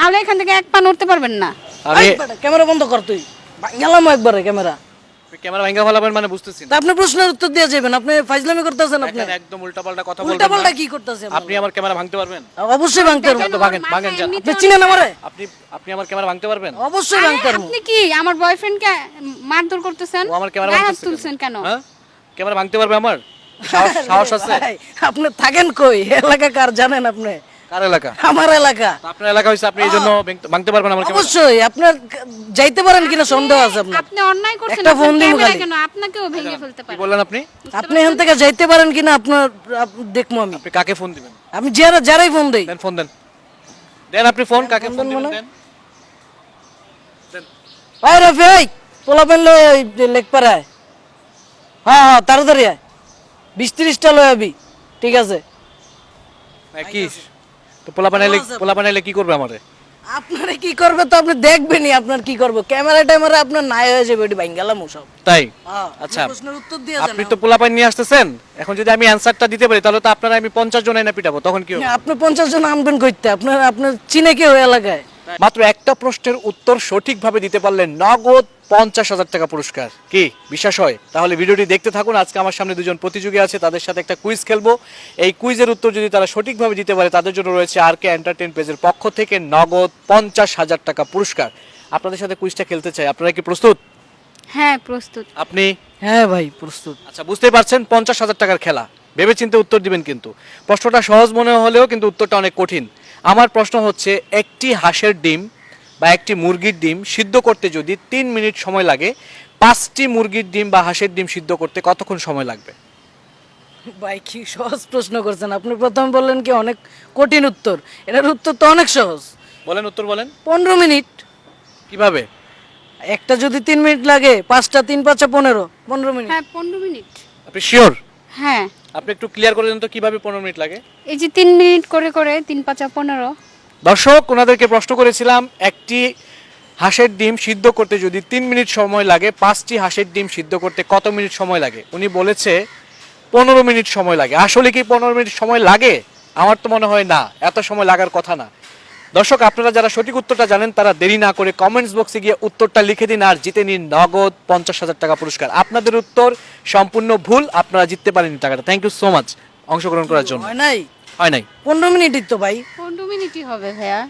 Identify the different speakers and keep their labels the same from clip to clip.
Speaker 1: নাহলে এখান থেকে এক পা নড়তে পারবেন না।
Speaker 2: আমি
Speaker 3: ক্যামেরা বন্ধ কর তুই। গেলাম একবারে ক্যামেরা।
Speaker 2: ক্যামেরা ফেলাবেন মানে বুঝতেছি
Speaker 3: আপনি প্রশ্নের উত্তর দিয়ে যাবেন আপনি ফাইজলামি করতেছেন আপনি।
Speaker 2: একদম উল্টাপাল্টা কথা
Speaker 3: উল্টা
Speaker 2: বলবেন
Speaker 3: পাল্টা কি করতেছেন
Speaker 2: আপনি? আমার ক্যামেরা ভাঙতে পারবেন?
Speaker 3: অবশ্যই ভাঙতে পারব।
Speaker 2: তো ভাঙেন ভাঙেন যান।
Speaker 3: আপনি চিনেন আমারে?
Speaker 2: আপনি আপনি আমার ক্যামেরা ভাঙতে পারবেন?
Speaker 3: অবশ্যই ভাঙতে পারব।
Speaker 1: আপনি কি? আমার বয়ফ্রেন্ডকে মারধর করতেছেন?
Speaker 2: ও আমার ক্যামেরা ভাঙতেছে
Speaker 1: তুলছেন কেন?
Speaker 2: হ্যাঁ? ক্যামেরা ভাঙতে পারবে আমার? সাহস আছে?
Speaker 3: আপনি থাকেন কই? এলাকা কার জানেন আপনি?
Speaker 2: কার এলাকা?
Speaker 3: আমার এলাকা।
Speaker 2: আপনার এলাকা হইছে আপনি এই ভাঙতে- ভাঙতে পারবেন আমার ক্যামেরা।
Speaker 3: অবশ্যই আপনার যাইতে পারেন কিনা সন্দেহ আছে আপনার।
Speaker 1: আপনি অন্যায় করছেন
Speaker 3: একটা ফোন
Speaker 1: আপনার
Speaker 3: খালি।
Speaker 1: কেন? আপনাকেও ভেঙে ফেলতে
Speaker 2: কি বললেন আপনি?
Speaker 3: আপনি এখান থেকে যাইতে পারেন কিনা আপনার আপ- আমি।
Speaker 2: আপনি কাকে ফোন দিবেন?
Speaker 3: আমি যারা যারাই ফোন দেই।
Speaker 2: দেন ফোন দেন। দেন আপনি ফোন কাকে ফোন দিবেন? দেন দেন।
Speaker 3: ভাই রফি এই পোলা পেন লয় ওই লেক পাড়ায়। হ্যাঁ হ্যাঁ তাড়াতাড়ি আয়। বিশ ত্রিশটা লয় আবি ঠিক আছে।
Speaker 2: কি? তো পোলা বানাইলে পোলা বানাইলে কি করবে আমারে?
Speaker 3: আপনারা কি করবে তো আপনি দেখবেনই আপনার কি করব। ক্যামেরা ট্যামেরা আপনার নাই হয়ে যাবে ওটি ভাঙ্গালাম সব।
Speaker 2: তাই?
Speaker 3: হ্যাঁ,
Speaker 2: আচ্ছা।
Speaker 3: প্রশ্নের উত্তর দিয়ে
Speaker 2: আপনি তো পোলা পাইন নিয়ে আসতেছেন। এখন যদি আমি অ্যানসারটা দিতে পারি তাহলে তো আপনারা আমি পঞ্চাশ জন এনে পিটাবো তখন কি হবে?
Speaker 3: আপনি পঞ্চাশ জন আনবেন করতে আপনার আপনার চিনে কেউ এলাকায়।
Speaker 2: মাত্র একটা প্রশ্নের উত্তর সঠিকভাবে দিতে পারলে নগদ পঞ্চাশ হাজার টাকা পুরস্কার। কি? বিশ্বাস হয়? তাহলে ভিডিওটি দেখতে থাকুন আজকে আমার সামনে দুজন প্রতিযোগী আছে তাদের সাথে একটা কুইজ খেলব। এই কুইজের উত্তর যদি তারা সঠিকভাবে দিতে পারে তাদের জন্য রয়েছে আর কে এন্টারটেন পেজের পক্ষ থেকে নগদ পঞ্চাশ হাজার টাকা পুরস্কার। আপনাদের সাথে কুইজটা খেলতে চাই আপনারা কি প্রস্তুত?
Speaker 1: হ্যাঁ প্রস্তুত।
Speaker 2: আপনি?
Speaker 3: হ্যাঁ ভাই প্রস্তুত।
Speaker 2: আচ্ছা বুঝতেই পারছেন পঞ্চাশ হাজার টাকার খেলা। ভেবে চিন্তে উত্তর দিবেন কিন্তু। প্রশ্নটা সহজ মনে হলেও কিন্তু উত্তরটা অনেক কঠিন। আমার প্রশ্ন হচ্ছে একটি হাঁসের ডিম বা একটি মুরগির ডিম সিদ্ধ করতে যদি তিন মিনিট সময় লাগে পাঁচটি মুরগির ডিম বা হাঁসের ডিম সিদ্ধ করতে কতক্ষণ সময় লাগবে?
Speaker 3: ভাই কি সহজ প্রশ্ন করছেন। আপনি প্রথম বললেন কি অনেক কঠিন উত্তর। এটার উত্তর তো অনেক সহজ।
Speaker 2: বলেন উত্তর বলেন।
Speaker 3: পনেরো মিনিট।
Speaker 2: কীভাবে?
Speaker 3: একটা যদি তিন মিনিট লাগে পাঁচটা তিন পাঁচটা পনেরো পনেরো মিনিট।
Speaker 1: হ্যাঁ পনেরো মিনিট।
Speaker 2: আপনি শিওর
Speaker 1: হ্যাঁ।
Speaker 2: আপনি একটু ক্লিয়ার করে দেন তো কীভাবে পনেরো মিনিট লাগে?
Speaker 1: এই যে তিন মিনিট করে করে তিন পাঁচা পনেরো।
Speaker 2: দর্শক ওনাদেরকে প্রশ্ন করেছিলাম একটি হাঁসের ডিম সিদ্ধ করতে যদি তিন মিনিট সময় লাগে পাঁচটি হাঁসের ডিম সিদ্ধ করতে কত মিনিট সময় লাগে? উনি বলেছে পনেরো মিনিট সময় লাগে। আসলে কি পনেরো মিনিট সময় লাগে? আমার তো মনে হয় না। এত সময় লাগার কথা না। দর্শক আপনারা যারা সঠিক উত্তরটা জানেন তারা দেরি না করে কমেন্টস বক্সে গিয়ে উত্তরটা লিখে দিন আর জিতে নিন নগদ পঞ্চাশ হাজার টাকা পুরস্কার। আপনাদের উত্তর সম্পূর্ণ ভুল আপনারা জিততে পারেন টাকাটা। থ্যাংক ইউ সো মাচ অংশগ্রহণ করার জন্য।
Speaker 3: হয় নাই?
Speaker 2: হয় নাই।
Speaker 3: পনেরো মিনিটই তো ভাই।
Speaker 1: মিনিটই হবে ভাইয়া।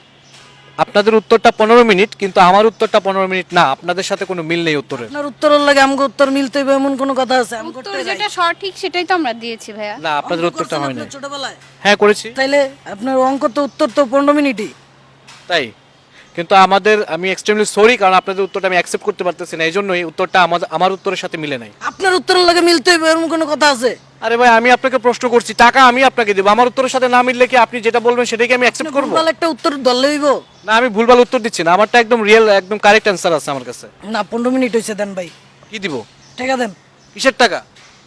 Speaker 2: আপনাদের উত্তরটা পনেরো মিনিট কিন্তু আমার উত্তরটা পনেরো মিনিট না। আপনাদের সাথে কোনো মিল নেই উত্তরে
Speaker 3: আপনার উত্তরের লাগে আমাকে উত্তর মিলতে হবে এমন কোনো কথা আছে? আমি
Speaker 1: উত্তর
Speaker 3: করতে যাই।
Speaker 1: যেটা সঠিক সেটাই তো আমরা দিয়েছি ভাইয়া।
Speaker 2: না আপনাদের
Speaker 3: অঙ্ক
Speaker 2: উত্তরটা
Speaker 3: করছেন
Speaker 2: হয় না
Speaker 3: আপনার ছোটবেলায়।
Speaker 2: হ্যাঁ করেছি।
Speaker 3: তাইলে আপনার অঙ্ক তো উত্তর তো পনেরো মিনিটই।
Speaker 2: তাই? কিন্তু আমাদের আমি এক্সট্রিমলি সরি কারণ আপনাদের উত্তরটা আমি অ্যাকসেপ্ট করতে পারতেছি না এই জন্যই উত্তরটা আমার আমার উত্তরের সাথে মিলে নাই।
Speaker 3: আপনার উত্তরের লাগে মিলতে হবে এরকম কোনো কথা আছে?
Speaker 2: আরে ভাই আমি আপনাকে প্রশ্ন করছি টাকা আমি আপনাকে দেবো আমার উত্তরের সাথে না মিললে কি আপনি যেটা বলবেন সেটাই কি আমি অ্যাকসেপ্ট করব?
Speaker 3: ভুলভাল একটা উত্তর ধরলে হইব।
Speaker 2: না আমি ভুলভাল উত্তর দিচ্ছি না আমারটা একদম রিয়েল একদম কারেক্ট অ্যান্সার আছে আমার কাছে।
Speaker 3: না পনেরো মিনিট হয়েছে দেন ভাই।
Speaker 2: কি দিব?
Speaker 3: টাকা দেন।
Speaker 2: কিসের টাকা?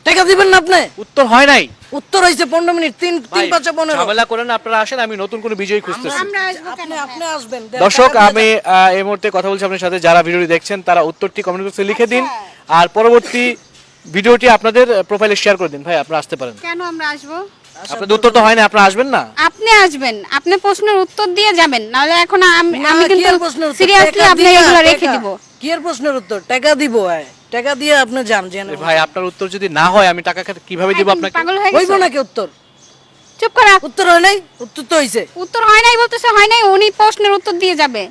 Speaker 3: টাকা দিবেন না আপনি?
Speaker 2: উত্তর হয় নাই।
Speaker 3: উত্তর হয়েছে পনেরো মিনিট তিন তিন পাঁচটা পনেরো।
Speaker 2: ঝামেলা করেন আপনারা আসেন আমি নতুন কোনো বিজয়ী খুঁজতেছি।
Speaker 1: আমরা আসব কেন?
Speaker 3: আপনি আপনি আসবেন
Speaker 2: দর্শক আমি এই মুহূর্তে কথা বলছি আপনার সাথে যারা ভিডিওটি দেখছেন তারা উত্তরটি কমেন্ট বক্সে লিখে দিন। আর পরবর্তী ভিডিওটি আপনাদের প্রোফাইলে শেয়ার করে দিন। ভাই আপনারা আসতে পারেন।
Speaker 1: কেন আমরা আসব?
Speaker 2: আপনাদের উত্তর তো হয় না আপনারা আসবেন না?
Speaker 1: আপনি আসবেন। আপনি প্রশ্নের উত্তর দিয়ে যাবেন। নাহলে এখন আমি কিন্তু? সিরিয়াসলি
Speaker 3: টাকা
Speaker 1: আপনি এগুলো রেখে দিব।
Speaker 3: কি এর প্রশ্নের উত্তর টাকা দিব আয় টাকা দিয়ে আপনি যান জেনে
Speaker 2: ভাই আপনার উত্তর যদি না হয় আমি টাকা কীভাবে দিব আপনাকে?
Speaker 1: পাগল হয়ে
Speaker 3: হইব
Speaker 1: গেছে
Speaker 3: নাকি উত্তর?
Speaker 1: চুপ করা।
Speaker 3: উত্তর হয় নাই? উত্তর তো হইছে।
Speaker 1: উত্তর হয় নাই বলতেছে হয় নাই উনি প্রশ্নের উত্তর দিয়ে যাবে।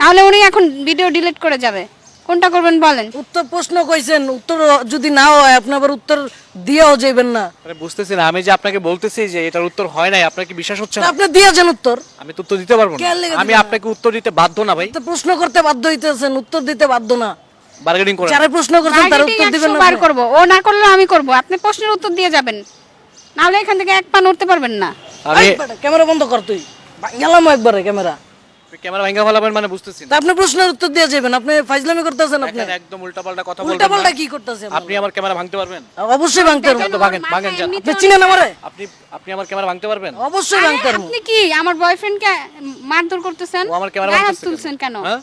Speaker 1: নাহলে উনি এখন ভিডিও ডিলিট করে যাবে। কোনটা করবেন বলেন?
Speaker 3: উত্তর প্রশ্ন কইছেন উত্তর যদি না হয় আপনি আবার উত্তর দিয়েও যাবেন না।
Speaker 2: আরে বুঝতেছি না আমি যে আপনাকে বলতেছি যে এটার উত্তর হয় নাই আপনার কি বিশ্বাস হচ্ছে না?
Speaker 3: আপনি দিয়ে যান উত্তর।
Speaker 2: আমি তো উত্তর দিতে পারব না।
Speaker 3: কেন লেগে
Speaker 2: আমি
Speaker 3: না?
Speaker 2: আপনাকে উত্তর দিতে বাধ্য না ভাই।
Speaker 3: তো প্রশ্ন করতে বাধ্য হইতেছেন উত্তর দিতে বাধ্য না।
Speaker 2: বার্গেনিং করেন।
Speaker 3: যারা প্রশ্ন করছেন তার উত্তর দিবেন না
Speaker 1: বার করব। ও না করলে আমি করব। আপনি প্রশ্নের উত্তর দিয়ে যাবেন। নাহলে এখান থেকে এক পা নড়তে পারবেন না।
Speaker 2: আমি
Speaker 3: ক্যামেরা বন্ধ কর তুই। গেলাম একবারে ক্যামেরা।
Speaker 2: ক্যামেরা ভাঙ্গা ফেলাবেন মানে বুঝতেছি
Speaker 3: তা
Speaker 2: না
Speaker 3: আপনি প্রশ্নের উত্তর দিয়ে যাবেন। আপনি ফাইজলামি করতেছেন আপনি।
Speaker 2: একদম উল্টাপাল্টা কথা
Speaker 3: উল্টা
Speaker 2: বলবেন
Speaker 3: পাল্টা কি করতেছেন?
Speaker 2: আপনি আমার ক্যামেরা ভাঙতে পারবেন?
Speaker 3: অবশ্যই ভাঙতে পারব।
Speaker 2: তো ভাঙেন ভাঙেন যান
Speaker 3: আপনি চিনেন আমারে?
Speaker 2: আপনি আপনি আমার ক্যামেরা ভাঙতে পারবেন?
Speaker 3: অবশ্যই ভাঙতে পারব।
Speaker 1: আপনি কি? আমার বয়ফ্রেন্ডকে মারধর করতেছেন?
Speaker 2: ও আমার ক্যামেরা
Speaker 1: গায়ে হাত
Speaker 2: ভাঙতেছে
Speaker 1: তুলছেন কেন?
Speaker 2: হ্যাঁ?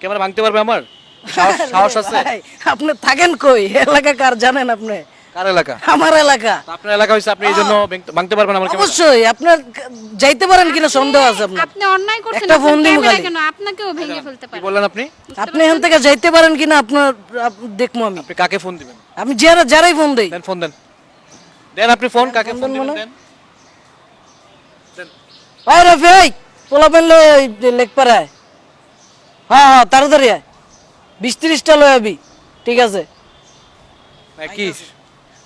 Speaker 2: ক্যামেরা ভাঙতে পারবে আমার? সাহস আছে?
Speaker 3: আপনি থাকেন কই? এলাকা কার জানেন আপনি?
Speaker 2: কার এলাকা?
Speaker 3: আমার এলাকা।
Speaker 2: আপনার এলাকা হয়েছে আপনি এই জন্য ভাঙতে- পারবেন আমার
Speaker 3: অবশ্যই আপনার যাইতে পারেন কিনা সন্দেহ আছে আপনার।
Speaker 1: আপনি অন্যায় করছেন
Speaker 3: একটা ফোন দিমু খালি।
Speaker 1: কেন আপনাকেও ভেঙে ফেলতে
Speaker 2: কি
Speaker 1: পারে
Speaker 2: বললেন আপনি?
Speaker 3: আপনি এখান থেকে যাইতে পারেন কিনা আপনার আপ- দেখব আমি।
Speaker 2: আপনি কাকে ফোন দিবেন?
Speaker 3: আমি যারা যারাই ফোন দেই।
Speaker 2: দেন ফোন দেন। দেন আপনি ফোন কাকে ফোন দিবেন? দেন। দেন।
Speaker 3: ওই রফি ওই পোলা পেনলে লেখ পাড়ায় হ্যাঁ হ্যাঁ তাড়াতাড়ি আয়। বিশ ত্রিশটা লয় আবি ঠিক আছে?
Speaker 2: হ্যাঁ, কি?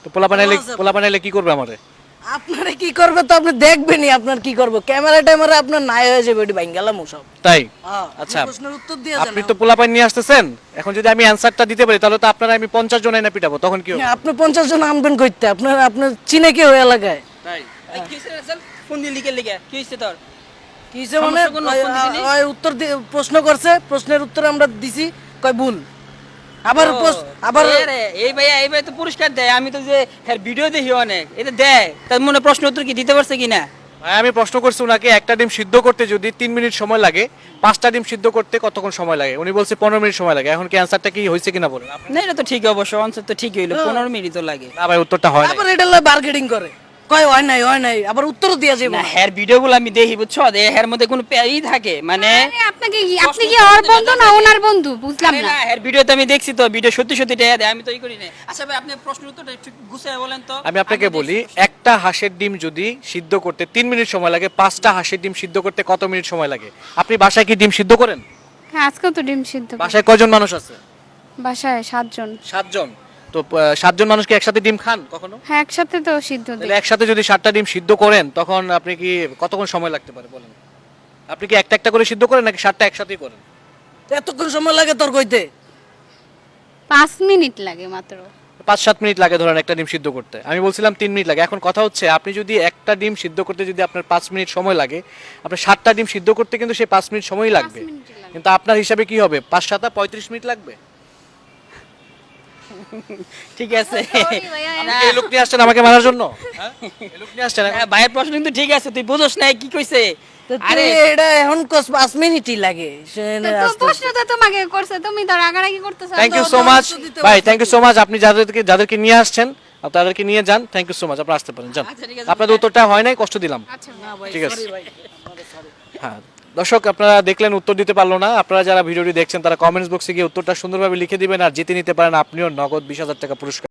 Speaker 2: তো পোলা বানাইলে পোলা বানাইলে কি করবে আমারে?
Speaker 3: আপনারা কি করবে তো আপনি দেখবেনই আপনার কি করব। ক্যামেরা ট্যামেরা আপনার নাই হয়ে যাবে ওটি ভাঙ্গালাম সব।
Speaker 2: তাই?
Speaker 3: হ্যাঁ,
Speaker 2: আচ্ছা।
Speaker 3: প্রশ্নের উত্তর দিয়ে
Speaker 2: আপনি তো নিয়ে আসতেছেন। এখন যদি আমি অ্যানসারটা দিতে পারি তাহলে তো আপনারা আমি পঞ্চাশ জন এনে পিটাবো তখন কি হবে?
Speaker 3: আপনি পঞ্চাশ জন আনবেন করতে আপনার আপনার চিনে কেউ এলাকায়
Speaker 2: তাই।
Speaker 4: এই কি হইছে রে ফোন দিয়ে লিখে লিখে কি হইছে তোর?
Speaker 3: কি হইছে মানে? উত্তর দিয়ে প্রশ্ন করছে প্রশ্নের উত্তর আমরা দিছি। কয় ভুল? আবার আবার
Speaker 4: এই ভাইয়া এই ভাই তো পুরস্কার দেয় আমি তো যে হ্যাঁ ভিডিও দেখি অনেক এটা দেয় তার মনে প্রশ্ন উত্তর কি দিতে পারছে কিনা?
Speaker 2: ভাই আমি প্রশ্ন করছি ওনাকে একটা ডিম সিদ্ধ করতে যদি তিন মিনিট সময় লাগে পাঁচটা ডিম সিদ্ধ করতে কতক্ষণ সময় লাগে? উনি বলছে পনেরো মিনিট সময় লাগে এখন কি অ্যান্সারটা কি হয়েছে কিনা বলেন?
Speaker 4: না এটা তো ঠিক অবশ্য অনসার তো ঠিকই হইল পনেরো মিনিট তো লাগে।
Speaker 2: না ভাই উত্তরটা হয়
Speaker 3: আবার এটা বার্গেটিং করে। কয় হয় নাই হয় নাই আবার উত্তরও দিয়া যাবে
Speaker 4: না হ্যার ভিডিও গুলো আমি দেখি বুঝছ? যে হ্যার মধ্যে কোনো থাকে মানে
Speaker 1: আপনাকে কি- আপনি কি ওর বন্ধু না ওনার বন্ধু? বুঝলাম না
Speaker 4: ভিডিও তো আমি দেখছি তো ভিডিও সত্যি সত্যি দেয়া দেয় আমি তো ই করি না আচ্ছা ভাই আপনি উত্তরটা একটু গুছিয়ে বলেন তো।
Speaker 2: আমি আপনাকে বলি একটা হাঁসের ডিম যদি সিদ্ধ করতে তিন মিনিট সময় লাগে পাঁচটা হাঁসের ডিম সিদ্ধ করতে কত মিনিট সময় লাগে? আপনি বাসায় কি ডিম সিদ্ধ করেন?
Speaker 1: হ্যাঁ আজকেও তো ডিম সিদ্ধ।
Speaker 2: বাসায় কয়জন মানুষ আছে?
Speaker 1: বাসায় সাতজন।
Speaker 2: সাতজন। তো সাতজন মানুষ কি একসাথে ডিম খান কখনো?
Speaker 1: হ্যাঁ একসাথে তো সিদ্ধ দিই।
Speaker 2: একসাথে যদি সাতটা ডিম সিদ্ধ করেন তখন আপনি কি কতক্ষণ সময় লাগতে পারে বলেন? আপনি কি একটা একটা করে সিদ্ধ করেন নাকি সাতটা একসাথেই করেন?
Speaker 3: এতক্ষণ সময় লাগে তোর কইতে?
Speaker 1: পাঁচ মিনিট লাগে মাত্র।
Speaker 2: পাঁচ সাত মিনিট লাগে ধরেন একটা ডিম সিদ্ধ করতে। আমি বলছিলাম তিন মিনিট লাগে। এখন কথা হচ্ছে আপনি যদি একটা ডিম সিদ্ধ করতে যদি আপনার পাঁচ মিনিট সময় লাগে আপনার সাতটা ডিম সিদ্ধ করতে কিন্তু সেই পাঁচ মিনিট সময় লাগবে।
Speaker 1: লাগবে।
Speaker 2: কিন্তু আপনার হিসাবে কি হবে? পাঁচ সাতা পঁয়ত্রিশ মিনিট লাগবে?
Speaker 4: ঠিক আছে।
Speaker 2: এই লোক নিয়ে আসছেন আমাকে মারার জন্য? হ্যাঁ? এই লোক নিয়ে আসছেন
Speaker 4: হ্যাঁ, ভাইয়ের প্রশ্ন কিন্তু ঠিক আছে তুই বুঝোস না কি কইছে? আরে
Speaker 3: এটা এখন কস পাঁচ মিনিটই লাগে
Speaker 1: প্রশ্ন তো তোমাকে করছে তুমি তো রাগারাগি করতেছো।
Speaker 2: থ্যাংক ইউ সো মাচ ভাই থ্যাংক ইউ সো মাচ আপনি যাদেরকে যাদেরকে নিয়ে আসছেন তাদেরকে নিয়ে যান। থ্যাংক ইউ সো মাচ আপনি আসতে পারেন যান।
Speaker 4: আচ্ছা।
Speaker 2: আপনাদের উত্তরটা হয় নাই কষ্ট দিলাম।
Speaker 1: আচ্ছা।
Speaker 2: ঠিক আছে। হ্যাঁ। দর্শক, আপনারা দেখলেন উত্তর দিতে পারল না। আপনারা যারা ভিডিওটি দেখছেন, তারা কমেন্টস বক্সে গিয়ে উত্তরটা সুন্দরভাবে লিখে দিবেন। আর জিতে নিতে পারেন আপনিও নগদ বিশ হাজার টাকা পুরস্কার।